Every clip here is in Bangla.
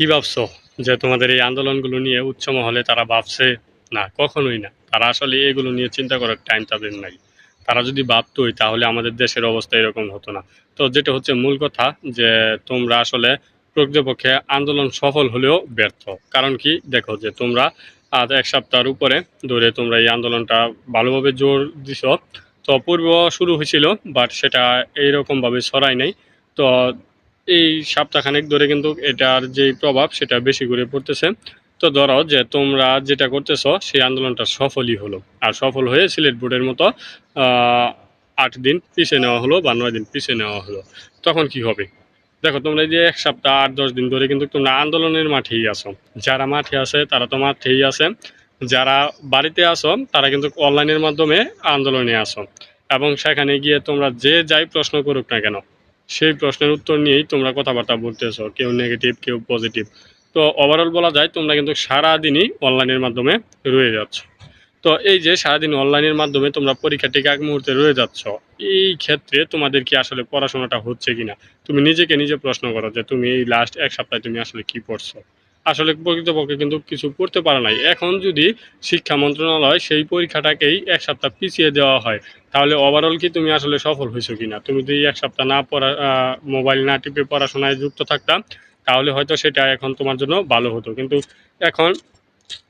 কি ভাবছ? যে তোমাদের এই আন্দোলনগুলো নিয়ে উচ্চ মহলে তারা ভাবছে? না, কখনোই না। তারা আসলে এগুলো নিয়ে চিন্তা করার টাইম তাদের নাই। তারা যদি ভাবতোই, তাহলে আমাদের দেশের অবস্থা এরকম হতো না। তো যেটা হচ্ছে মূল কথা, যে তোমরা আসলে প্রকৃতপক্ষে আন্দোলন সফল হলেও ব্যর্থ। কারণ কি? দেখো যে তোমরা আজ এক সপ্তাহের উপরে ধরে তোমরা এই আন্দোলনটা ভালোভাবে জোর দিছ। তো পূর্ব শুরু হয়েছিল বাট সেটা এইরকমভাবে ছড়াই নাই। তো এই সপ্তাহখানেক ধরে কিন্তু এটার যে প্রভাব সেটা বেশি করে পড়তেছে। তো ধরো যে তোমরা যেটা করতেছো, সেই আন্দোলনটা সফলই হলো। আর সফল হয়ে সিলেট বোর্ডের মতো আট দিন পিছিয়ে নেওয়া হলো বা নয় দিন পিছিয়ে নেওয়া হলো। তখন কি হবে? দেখো, তোমরা এই যে এক সপ্তাহ আট, দশ দিন ধরে কিন্তু তোমরা আন্দোলনের মাঠেই আছো। যারা মাঠে আছে, তারা তো মাঠেই আছে। যারা বাড়িতে আসো তারা কিন্তু অনলাইনের মাধ্যমে আন্দোলনে আসো এবং সেখানে গিয়ে তোমরা যে যাই প্রশ্ন করুক না কেন সেই প্রশ্নের উত্তর নিয়েই তোমরা কথাবার্তা বলতেছো, কেউ নেগেটিভ কেউ পজিটিভ তো ওভারঅল বলা যায়, তোমরা কিন্তু সারাদিনই অনলাইনের মাধ্যমে রয়ে যাচ্ছ। তো এই যে সারাদিন অনলাইনের মাধ্যমে তোমরা পরীক্ষা টিকা এক মুহূর্তে রয়ে যাচ্ছ, এই ক্ষেত্রে তোমাদের কি আসলে পড়াশোনাটা হচ্ছে কিনা? তুমি নিজেকে নিজে প্রশ্ন করো যে তুমি এই লাস্ট এক সপ্তাহে তুমি আসলে কি পড়ছো? আসলে প্রকৃতপক্ষে কিন্তু কিছু পড়তে পারে নাই। এখন যদি শিক্ষা মন্ত্রণালয় সেই পরীক্ষাটাকেই এক সপ্তাহ পিছিয়ে দেওয়া হয়, তাহলে ওভারঅল কি তুমি আসলে সফল হয়েছো কিনা? তুমি যদি এক সপ্তাহ না পড়া মোবাইল না টিপে পড়াশোনায় যুক্ত থাকতাম তাহলে হয়তো সেটা এখন তোমার জন্য ভালো হতো। কিন্তু এখন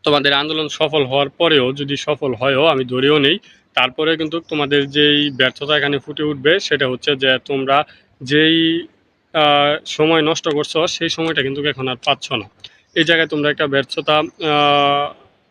তোমাদের আন্দোলন সফল হওয়ার পরেও যদি সফল হয়ও, আমি ধরেও নেই তারপরে কিন্তু তোমাদের যেই ব্যর্থতা এখানে ফুটে উঠবে, সেটা হচ্ছে যে তোমরা যেই সময় নষ্ট করছ, সেই সময়টা কিন্তু এখন আর পাচ্ছ না। এই জায়গায় তোমরা একটা ব্যর্থতা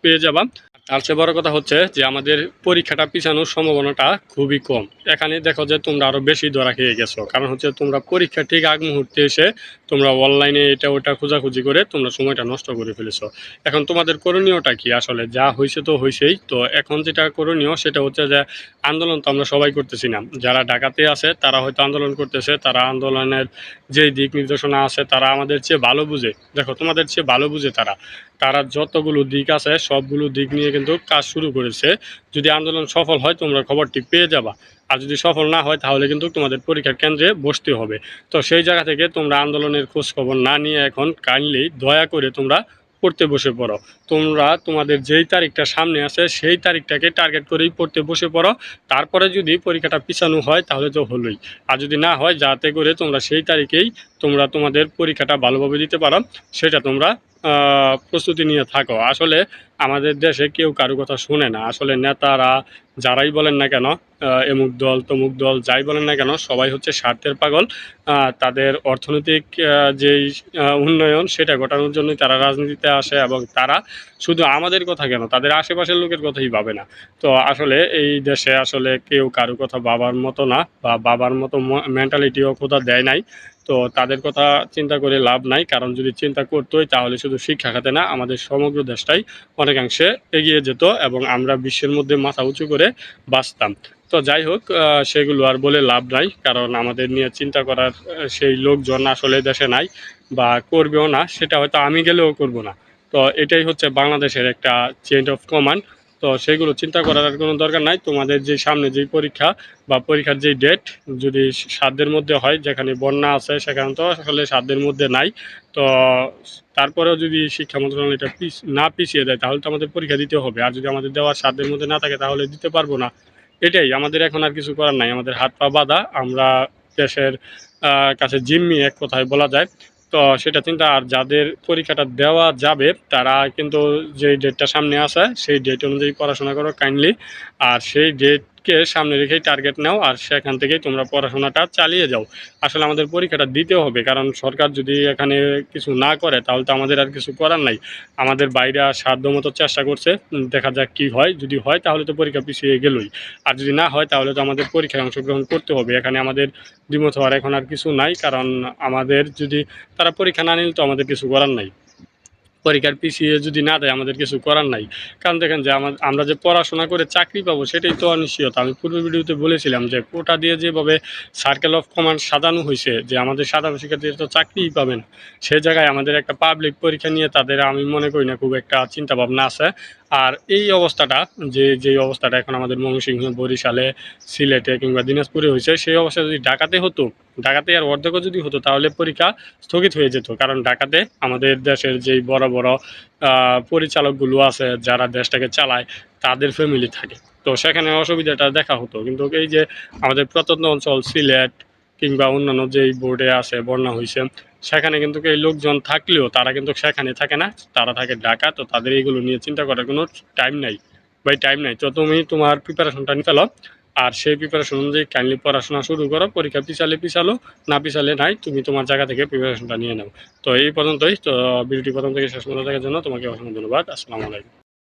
পেয়ে যাবা। তার চেয়ে বড় কথা হচ্ছে যে আমাদের পরীক্ষাটা পিছানোর সম্ভাবনাটা খুবই কম। এখানে দেখো যে তোমরা আরও বেশি ধরা খেয়ে গেছো। কারণ হচ্ছে তোমরা পরীক্ষা ঠিক আগ মুহূর্তে এসে তোমরা অনলাইনে এটা ওটা খোঁজাখুঁজি করে তোমরা সময়টা নষ্ট করে ফেলেছো। এখন তোমাদের করণীয়টা কি? আসলে যা হয়েছে তো হয়েছেই তো এখন যেটা করণীয় সেটা হচ্ছে যে আন্দোলন তো আমরা সবাই করতেছি না। যারা ঢাকাতে আছে তারা হয়তো আন্দোলন করতেছে, তারা আন্দোলনের যেই দিক নির্দেশনা আছে তারা আমাদের চেয়ে ভালো বুঝে। দেখো তোমাদের চেয়ে ভালো বুঝে তারা। তারা যতগুলো দিক আছে সবগুলো দিক নিয়ে কিন্তু কাজ শুরু করেছে। যদি আন্দোলন সফল হয়, তোমরা খবরটি পেয়ে যাবা। আর যদি সফল না হয়, তাহলে কিন্তু তোমাদের পরীক্ষার কেন্দ্রে বসতে হবে। তো সেই জায়গা থেকে তোমরা আন্দোলনের খোঁজ খবর না নিয়ে এখন কাইন্ডলি দয়া করে তোমরা পড়তে বসে পড়ো। তোমরা তোমাদের যেই তারিখটা সামনে আছে, সেই তারিখটাকে টার্গেট করেই পড়তে বসে পড়ো। তারপরে যদি পরীক্ষাটা পিছানো হয়, তাহলে তো হলোই। আর যদি না হয়, যাতে করে তোমরা সেই তারিখেই তোমরা তোমাদের পরীক্ষাটা ভালোভাবে দিতে পারো, সেটা তোমরা প্রস্তুতি নিয়ে থাকো। আসলে আমাদের দেশে কেউ কারও কথা শুনে না। আসলে নেতারা যারাই বলেন না কেন এমুক দল, তমুক দল, যাই বলেন না কেন, সবাই হচ্ছে স্বার্থের পাগল। তাদের অর্থনৈতিক যেই উন্নয়ন, সেটা ঘটানোর জন্যই তারা রাজনীতিতে আসে এবং তারা শুধু আমাদের কথা কেন, তাদের আশেপাশের লোকের কথাই ভাবে না। তো আসলে এই দেশে আসলে কেউ কারও কথা বাবার মতো না বা বাবার মতো মেন্টালিটিও কোথা দেয় নাই। তো তাদের কথা চিন্তা করে লাভ নাই, কারণ যদি চিন্তা করতোই তাহলে শুধু শিক্ষা খাতে না, আমাদের সমগ্র দেশটাই অনেকাংশে এগিয়ে যেত এবং আমরা বিশ্বের মধ্যে মাথা উঁচু করে বাঁচতাম। তো যাই হোক সেগুলো আর বলে লাভ নাই, কারণ আমাদের নিয়ে চিন্তা করার সেই লোকজন আসলে দেশে নাই বা করবেও না, সেটা হয়তো আমি গেলেও করব না। তো এটাই হচ্ছে বাংলাদেশের একটা চেঞ্জ অফ কমান্ড তো সেগুলো চিন্তা করার আর কোনো দরকার নাই। তোমাদের যে সামনে যেই পরীক্ষা বা পরীক্ষার যেই ডেট যদি সাধ্যের মধ্যে হয়, যেখানে বন্যা আছে সেখানে তো আসলে সাধ্যের মধ্যে নাই। তো তারপরেও যদি শিক্ষা মন্ত্রণালয় এটা পিছ, না পিছিয়ে দেয়, তাহলে তো আমাদের পরীক্ষা দিতে হবে। আর যদি আমাদের দেওয়ার সাধ্যের মধ্যে না থাকে, তাহলে দিতে পারব না। এটাই, আমাদের এখন আর কিছু করার নাই। আমাদের হাত পা বাঁধা, আমরা দেশের কাছে জিম্মি এক কথায় বলা যায়। তো সেটা চিন্তা আর যাদের পরীক্ষাটা দেওয়া যাবে, তারা কিন্তু যে ডেটটা সামনে আসে সেই ডেট অনুযায়ী পড়াশোনা করো কাইন্ডলি আর সেই ডেটকে সামনে রেখেই টার্গেট নাও আর সেখান থেকেই তোমরা পড়াশোনাটা চালিয়ে যাও। আসলে আমাদের পরীক্ষাটা দিতে হবে, কারণ সরকার যদি এখানে কিছু না করে, তাহলে তো আমাদের আর কিছু করার নাই। আমাদের বাইরে সাধ্য মতো চেষ্টা করছে দেখা যাক কি হয়। যদি হয়, তাহলে তো পরীক্ষা পিছিয়ে গেলই। আর যদি না হয়, তাহলে তো আমাদের পরীক্ষায় অংশগ্রহণ করতে হবে। এখানে আমাদের দ্বিমত হওয়ার এখন আর কিছু নাই, কারণ আমাদের যদি তারা পরীক্ষা না নিলে তো আমাদের কিছু করার নাই। পরীক্ষার পিছিয়ে যদি না দেয়, আমাদের কিছু করার নাই। কারণ দেখেন যে আমার আমরা যে পড়াশোনা করে চাকরি পাবো, সেটাই তো অনিশ্চয়তা। আমি পূর্ব ভিডিওতে বলেছিলাম যে কোটা দিয়ে যেভাবে সার্কেল অফ কমান্ড সাজানো হয়েছে, যে আমাদের সাধারণ শিক্ষার্থীরা তো চাকরিই পাবেন সে জায়গায় আমাদের একটা পাবলিক পরীক্ষা নিয়ে তাদের আমি মনে করি না, খুব একটা চিন্তাভাবনা আছে। আর এই অবস্থাটা, যে যে অবস্থাটা এখন আমাদের ময়মনসিংহ, বরিশালে, সিলেটে কিংবা দিনাজপুরে হয়েছে, সেই অবস্থা যদি ঢাকাতে হতো, ঢাকাতে আর অর্ধেকও যদি হতো, তাহলে পরীক্ষা স্থগিত হয়ে যেত। কারণ ঢাকাতে আমাদের দেশের যেই বড় বড় পরিচালকগুলো আছে, যারা দেশটাকে চালায়, তাদের ফ্যামিলি থাকে। তো সেখানে অসুবিধাটা দেখা হতো। কিন্তু এই যে আমাদের প্রত্যন্ত অঞ্চল, সিলেট কিংবা অন্যান্য যেই বোর্ডে আছে বন্যা হয়েছে সেখানে কিন্তু এই লোকজন থাকলেও তারা কিন্তু সেখানে থাকে না। তারা থাকে ঢাকা, তো তাদের এইগুলো নিয়ে চিন্তা করার কোনো টাইম নাই। বাই টাইম নাই। তো তুমি তোমার প্রিপারেশনটা নিয়ে ফেলো। আর সেই প্রিপারেশন অনুযায়ী কাইন্ডলি পড়াশোনা শুরু করো, পরীক্ষা পিছালে পিছালো, না পিছালে নাই, তুমি তোমার জায়গা থেকে প্রিপারেশনটা নিয়ে নাও। তো এই পর্যন্তই। তো ভিডিওটি প্রথম থেকে শেষ পর্যন্ত দেখার জন্য তোমাকে অসংখ্য ধন্যবাদ। আসসালামু আলাইকুম।